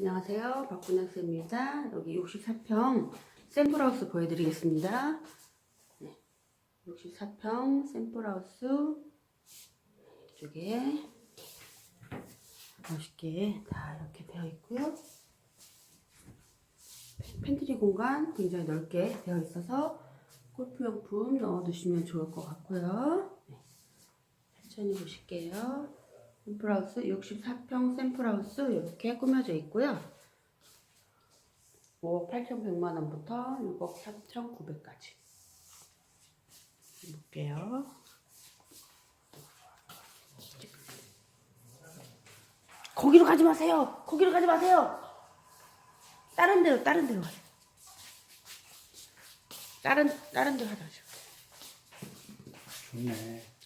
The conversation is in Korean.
안녕하세요. 박군학생입니다. 여기 64평 샘플하우스 보여드리겠습니다. 네. 64평 샘플하우스 이쪽에 멋있게 다 이렇게 되어 있고요. 팬트리 공간 굉장히 넓게 되어 있어서 골프용품 넣어두시면 좋을 것 같고요. 네. 천천히 보실게요. 샘플하우스 64평 샘플하우스 이렇게 꾸며져 있고요. 5억 8,100만 원부터 6억 3,900까지 볼게요. 거기로 가지 마세요. 거기로 가지 마세요. 다른 데로 다른 데로 가세요. 다른 다른 데로 가자. 좋네.